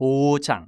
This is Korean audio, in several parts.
5장.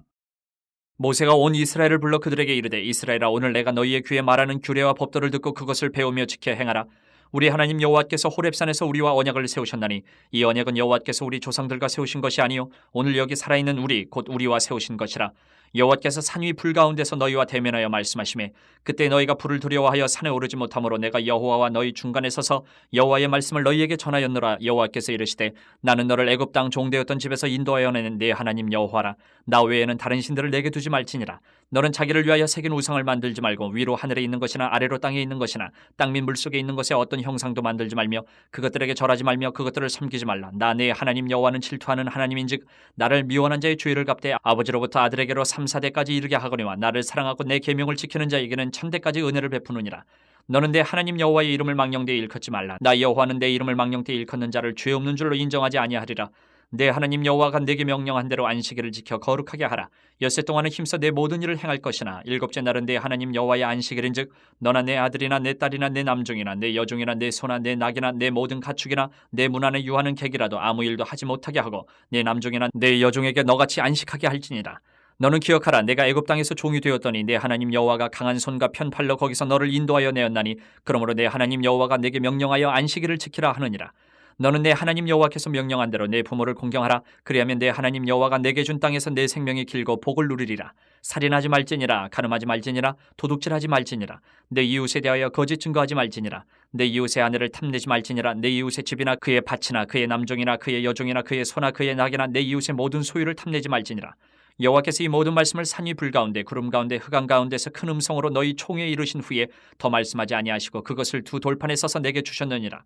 모세가 온 이스라엘을 불러 그들에게 이르되 이스라엘아 오늘 내가 너희의 귀에 말하는 규례와 법도를 듣고 그것을 배우며 지켜 행하라. 우리 하나님 여호와께서 호렙산에서 우리와 언약을 세우셨나니 이 언약은 여호와께서 우리 조상들과 세우신 것이 아니요 오늘 여기 살아있는 우리 곧 우리와 세우신 것이라 여호와께서 산위 불 가운데서 너희와 대면하여 말씀하시매 그때 너희가 불을 두려워하여 산에 오르지 못하므로 내가 여호와와 너희 중간에 서서 여호와의 말씀을 너희에게 전하였노라. 여호와께서 이르시되 나는 너를 애굽 땅 종되었던 집에서 인도하여 내는 내 하나님 여호와라. 나 외에는 다른 신들을 내게 두지 말지니라 너는 자기를 위하여 새긴 우상을 만들지 말고 위로 하늘에 있는 것이나 아래로 땅에 있는 것이나 땅및 물속에 있는 것에 어떤 형상도 만들지 말며 그것들에게 절하지 말며 그것들을 섬기지 말라. 나 내 하나님 여호와는 질투하는 하나님인즉 나를 미워하는 자의 죄를 갚되 아버지로부터 아들에게로 3, 4대까지 이르게 하거니와 나를 사랑하고 내 계명을 지키는 자에게는 천대까지 은혜를 베푸느니라. 너는 내 하나님 여호와의 이름을 망령되이 일컫지 말라. 나 여호와는 내 이름을 망령되이 일컫는 자를 죄 없는 줄로 인정하지 아니하리라 내 하나님 여호와가 내게 명령한 대로 안식일을 지켜 거룩하게 하라. 엿새 동안은 힘써 내 모든 일을 행할 것이나 일곱째 날은 내 하나님 여호와의 안식일인즉 너나 내 아들이나 내 딸이나 내 남종이나 내 여종이나 내 소나 내 낙이나 내 모든 가축이나 내 문 안에 유하는 객이라도 아무 일도 하지 못하게 하고 내 남종이나 내 여종에게 너같이 안식하게 할지니라. 너는 기억하라 내가 애굽 땅에서 종이 되었더니 내 하나님 여호와가 강한 손과 편팔로 거기서 너를 인도하여 내었나니 그러므로 내 하나님 여호와가 내게 명령하여 안식일을 지키라 하느니라. 너는 내 하나님 여호와께서 명령한 대로 내 부모를 공경하라. 그리하면 내 하나님 여호와가 내게 준 땅에서 내 생명이 길고 복을 누리리라. 살인하지 말지니라. 가늠하지 말지니라. 도둑질하지 말지니라. 내 이웃에 대하여 거짓 증거하지 말지니라. 내 이웃의 아내를 탐내지 말지니라. 내 이웃의 집이나 그의 밭이나 그의 남종이나 그의 여종이나 그의 소나 그의 낙이나 내 이웃의 모든 소유를 탐내지 말지니라. 여호와께서 이 모든 말씀을 산위 불 가운데 구름 가운데 흑암 가운데서 큰 음성으로 너희 총에 이르신 후에 더 말씀하지 아니하시고 그것을 두 돌판에 써서 내게 주셨느니라.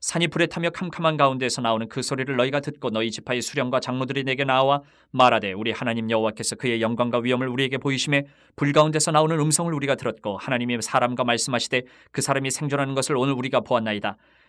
산이 불에 타며 캄캄한 가운데서 나오는 그 소리를 너희가 듣고 너희 지파의 수령과 장로들이 내게 나와 말하되 우리 하나님 여호와께서 그의 영광과 위엄을 우리에게 보이심에 불 가운데서 나오는 음성을 우리가 들었고 하나님이 사람과 말씀하시되 그 사람이 생존하는 것을 오늘 우리가 보았나이다.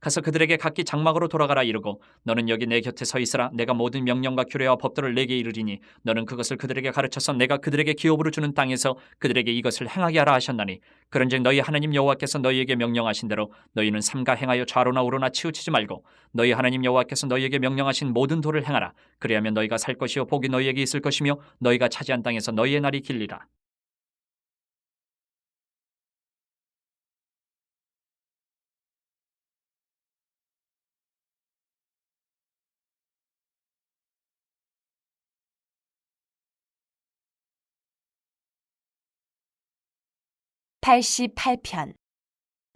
가서 그들에게 각기 장막으로 돌아가라 이르고 너는 여기 내 곁에 서 있으라. 내가 모든 명령과 규례와 법도를 내게 이르리니 너는 그것을 그들에게 가르쳐서 내가 그들에게 기업으로 주는 땅에서 그들에게 이것을 행하게 하라 하셨나니 그런즉 너희 하나님 여호와께서 너희에게 명령하신 대로 너희는 삼가 행하여 좌로나 우로나 치우치지 말고 너희 하나님 여호와께서 너희에게 명령하신 모든 도를 행하라. 그리하면 너희가 살 것이요 복이 너희에게 있을 것이며 너희가 차지한 땅에서 너희의 날이 길리라 88편.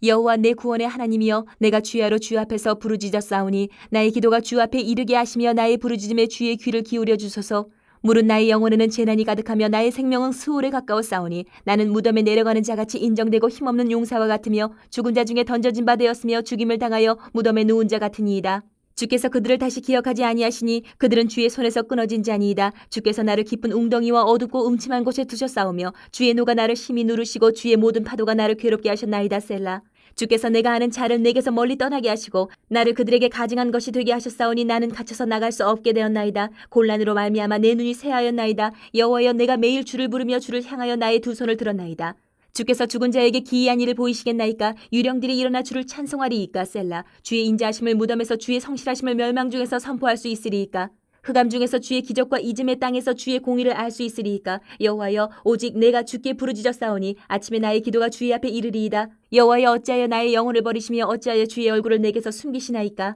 여호와 내 구원의 하나님이여 내가 주야로 주 앞에서 부르짖어 싸우니 나의 기도가 주 앞에 이르게 하시며 나의 부르짖음에 주의 귀를 기울여 주소서. 물은 나의 영혼에는 재난이 가득하며 나의 생명은 수월에 가까워 싸우니 나는 무덤에 내려가는 자같이 인정되고 힘없는 용사와 같으며 죽은 자 중에 던져진 바 되었으며 죽임을 당하여 무덤에 누운 자 같으니이다 주께서 그들을 다시 기억하지 아니하시니 그들은 주의 손에서 끊어진 자니이다. 주께서 나를 깊은 웅덩이와 어둡고 음침한 곳에 두셨사오며 주의 노가 나를 심히 누르시고 주의 모든 파도가 나를 괴롭게 하셨나이다. 셀라. 주께서 내가 아는 자를 내게서 멀리 떠나게 하시고 나를 그들에게 가증한 것이 되게 하셨사오니 나는 갇혀서 나갈 수 없게 되었나이다. 곤란으로 말미암아 내 눈이 새하였나이다. 여호와여 내가 매일 주를 부르며 주를 향하여 나의 두 손을 들었나이다. 주께서 죽은 자에게 기이한 일을 보이시겠나이까? 유령들이 일어나 주를 찬송하리이까 셀라? 주의 인자하심을 무덤에서 주의 성실하심을 멸망 중에서 선포할 수 있으리이까? 흑암 중에서 주의 기적과 이즘의 땅에서 주의 공의를 알 수 있으리이까? 여호와여 오직 내가 주께 부르짖어 싸우니 아침에 나의 기도가 주의 앞에 이르리이다. 여호와여 어찌하여 나의 영혼을 버리시며 어찌하여 주의 얼굴을 내게서 숨기시나이까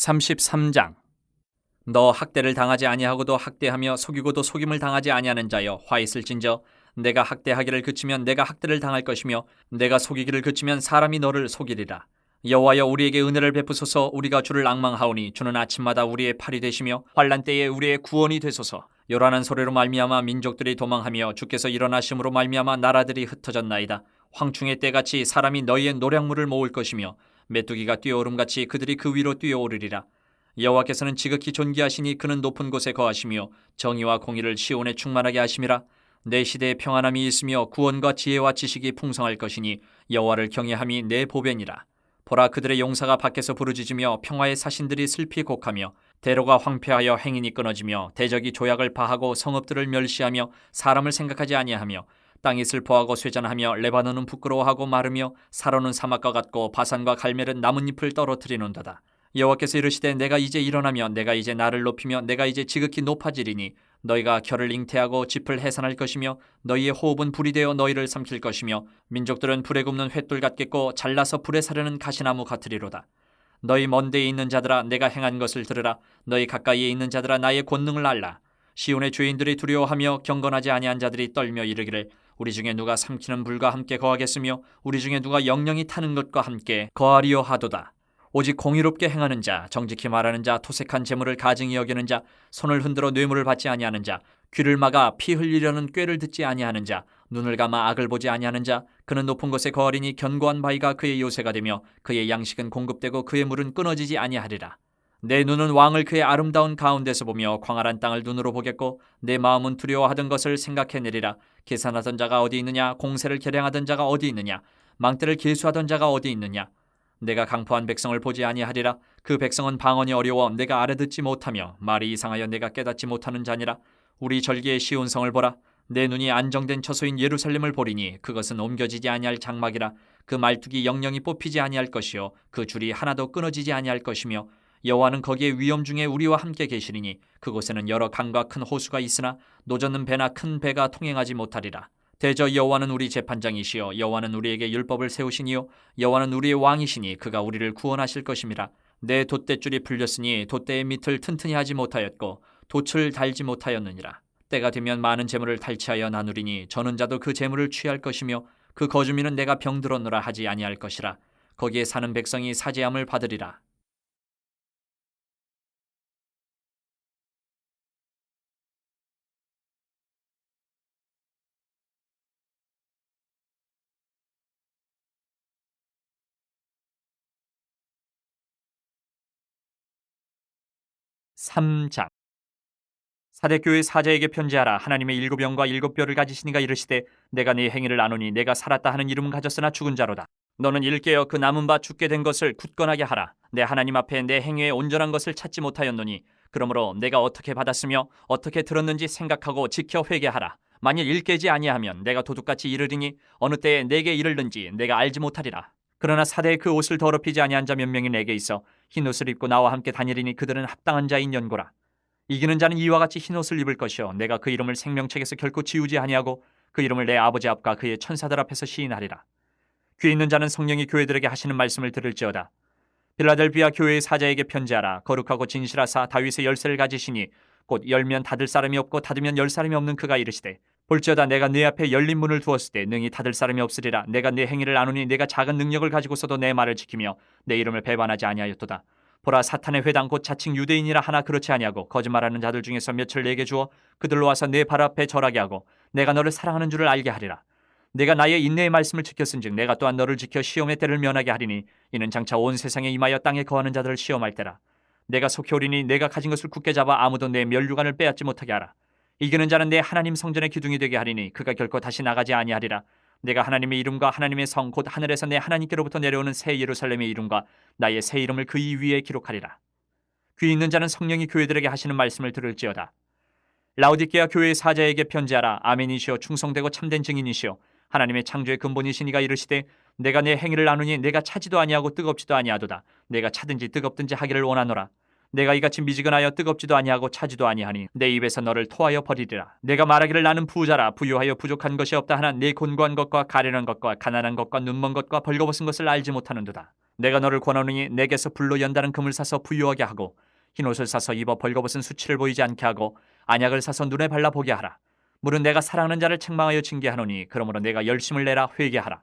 33장. 너 학대를 당하지 아니하고도 학대하며 속이고도 속임을 당하지 아니하는 자여 화 있을진저 내가 학대하기를 그치면 내가 학대를 당할 것이며 내가 속이기를 그치면 사람이 너를 속이리라. 여호와여 우리에게 은혜를 베푸소서. 우리가 주를 앙망하오니 주는 아침마다 우리의 팔이 되시며 환란 때에 우리의 구원이 되소서. 요란한 소리로 말미암아 민족들이 도망하며 주께서 일어나심으로 말미암아 나라들이 흩어졌나이다. 황충의 때같이 사람이 너희의 노량물을 모을 것이며 메뚜기가 뛰어오름같이 그들이 그 위로 뛰어오르리라. 여호와께서는 지극히 존귀하시니 그는 높은 곳에 거하시며 정의와 공의를 시온에 충만하게 하심이라. 내 시대에 평안함이 있으며 구원과 지혜와 지식이 풍성할 것이니 여호와를 경외함이 내 보배니라. 보라 그들의 용사가 밖에서 부르짖으며 평화의 사신들이 슬피 곡하며 대로가 황폐하여 행인이 끊어지며 대적이 조약을 파하고 성읍들을 멸시하며 사람을 생각하지 아니하며 땅이 슬퍼하고 쇠잔하며 레바논은 부끄러워하고 마르며 사로는 사막과 같고 바산과 갈멜은 나뭇잎을 떨어뜨리는도다. 여호와께서 이르시되 내가 이제 일어나며 내가 이제 나를 높이며 내가 이제 지극히 높아지리니 너희가 결을 잉태하고 짚을 해산할 것이며 너희의 호흡은 불이 되어 너희를 삼킬 것이며 민족들은 불에 굽는 횃돌 같겠고 잘라서 불에 사르는 가시나무 같으리로다. 너희 먼 데에 있는 자들아 내가 행한 것을 들으라 너희 가까이에 있는 자들아 나의 권능을 알라 시온의 죄인들이 두려워하며 경건하지 아니한 자들이 떨며 이르기를 우리 중에 누가 삼키는 불과 함께 거하겠으며 우리 중에 누가 영영이 타는 것과 함께 거하리요 하도다. 오직 공의롭게 행하는 자, 정직히 말하는 자, 토색한 재물을 가증히 여기는 자, 손을 흔들어 뇌물을 받지 아니하는 자, 귀를 막아 피 흘리려는 꾀를 듣지 아니하는 자, 눈을 감아 악을 보지 아니하는 자, 그는 높은 곳에 거하리니 견고한 바위가 그의 요새가 되며 그의 양식은 공급되고 그의 물은 끊어지지 아니하리라. 내 눈은 왕을 그의 아름다운 가운데서 보며 광활한 땅을 눈으로 보겠고 내 마음은 두려워하던 것을 생각해내리라. 계산하던 자가 어디 있느냐? 공세를 계량하던 자가 어디 있느냐? 망대를 계수하던 자가 어디 있느냐? 내가 강포한 백성을 보지 아니하리라. 그 백성은 방언이 어려워 내가 알아듣지 못하며 말이 이상하여 내가 깨닫지 못하는 자니라. 우리 절기의 시온 성을 보라. 내 눈이 안정된 처소인 예루살렘을 보리니 그것은 옮겨지지 아니할 장막이라. 그 말뚝이 영영이 뽑히지 아니할 것이요 그 줄이 하나도 끊어지지 아니할 것이며 여호와는 거기에 위험 중에 우리와 함께 계시리니 그곳에는 여러 강과 큰 호수가 있으나 노젓는 배나 큰 배가 통행하지 못하리라. 대저 여호와는 우리 재판장이시요 여호와는 우리에게 율법을 세우시니요 여호와는 우리의 왕이시니 그가 우리를 구원하실 것임이라. 내 돛대줄이 풀렸으니 돛대의 밑을 튼튼히 하지 못하였고 돛을 달지 못하였느니라. 때가 되면 많은 재물을 탈취하여 나누리니 저는 자도 그 재물을 취할 것이며 그 거주민은 내가 병들었노라 하지 아니할 것이라. 거기에 사는 백성이 사죄함을 받으리라. 삼장. 사대교회 사자에게 편지하라. 하나님의 일곱 영과 일곱 뼈를 가지시니가 이르시되 내가 네 행위를 아노니 내가 살았다 하는 이름은 가졌으나 죽은 자로다. 너는 일깨어 그 남은 바 죽게 된 것을 굳건하게 하라. 내 하나님 앞에 내 행위의 온전한 것을 찾지 못하였노니 그러므로 내가 어떻게 받았으며 어떻게 들었는지 생각하고 지켜 회개하라. 만일 일깨지 아니하면 내가 도둑같이 이르리니 어느 때에 내게 이르는지 내가 알지 못하리라 그러나 사대의 그 옷을 더럽히지 아니한 자 몇 명이 내게 있어 흰 옷을 입고 나와 함께 다니리니 그들은 합당한 자인 연고라. 이기는 자는 이와 같이 흰 옷을 입을 것이요 내가 그 이름을 생명책에서 결코 지우지 아니하고 그 이름을 내 아버지 앞과 그의 천사들 앞에서 시인하리라. 귀 있는 자는 성령이 교회들에게 하시는 말씀을 들을지어다. 빌라델비아 교회의 사자에게 편지하라. 거룩하고 진실하사 다윗의 열쇠를 가지시니 곧 열면 닫을 사람이 없고 닫으면 열 사람이 없는 그가 이르시되 볼지어다 내가 네 앞에 열린 문을 두었을 때 능히 닫을 사람이 없으리라. 내가 네 행위를 아노니 내가 작은 능력을 가지고서도 내 말을 지키며 내 이름을 배반하지 아니하였도다. 보라 사탄의 회당 곧 자칭 유대인이라 하나 그렇지 아니하고 거짓말하는 자들 중에서 몇을 내게 주어 그들로 와서 내 발 앞에 절하게 하고 내가 너를 사랑하는 줄을 알게 하리라. 내가 나의 인내의 말씀을 지켰은즉 내가 또한 너를 지켜 시험의 때를 면하게 하리니 이는 장차 온 세상에 임하여 땅에 거하는 자들을 시험할 때라. 내가 속히 오리니 내가 가진 것을 굳게 잡아 아무도 내 멸류관을 빼앗지 못하게 하라 이기는 자는 내 하나님 성전의 기둥이 되게 하리니 그가 결코 다시 나가지 아니하리라. 내가 하나님의 이름과 하나님의 성 곧 하늘에서 내 하나님께로부터 내려오는 새 예루살렘의 이름과 나의 새 이름을 그이 위에 기록하리라. 귀 있는 자는 성령이 교회들에게 하시는 말씀을 들을지어다. 라우디케아 교회의 사자에게 편지하라. 아멘이시여 충성되고 참된 증인이시여 하나님의 창조의 근본이시니가 이르시되 내가 내 행위를 나누니 내가 차지도 아니하고 뜨겁지도 아니하도다. 내가 차든지 뜨겁든지 하기를 원하노라. 내가 이같이 미지근하여 뜨겁지도 아니하고 차지도 아니하니 내 입에서 너를 토하여 버리리라. 내가 말하기를 나는 부자라 부유하여 부족한 것이 없다 하나 내 곤고한 것과 가련한 것과 가난한 것과 눈먼 것과 벌거벗은 것을 알지 못하는도다. 내가 너를 권하노니 내게서 불로 연다는 금을 사서 부유하게 하고 흰 옷을 사서 입어 벌거벗은 수치를 보이지 않게 하고 안약을 사서 눈에 발라 보게 하라. 물은 내가 사랑하는 자를 책망하여 징계하노니 그러므로 내가 열심을 내라 회개하라.